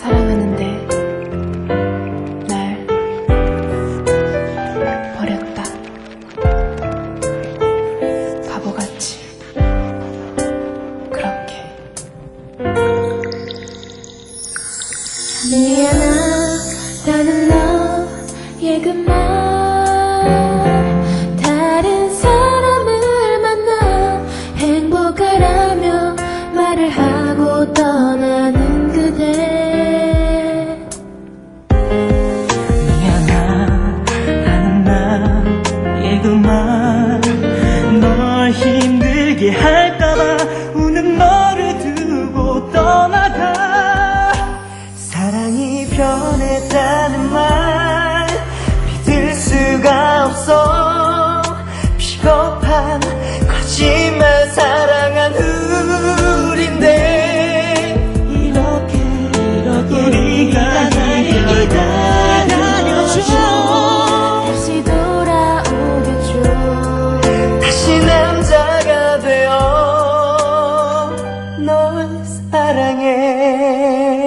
사랑하는데 날 버렸다. 바보같이 그렇게. 미안하 나는 너의 그말. 울게 할까봐 우는 너를 두고 떠나가. 사랑이 변했다는 말 믿을 수가 없어. 비겁한 거짓 사랑해.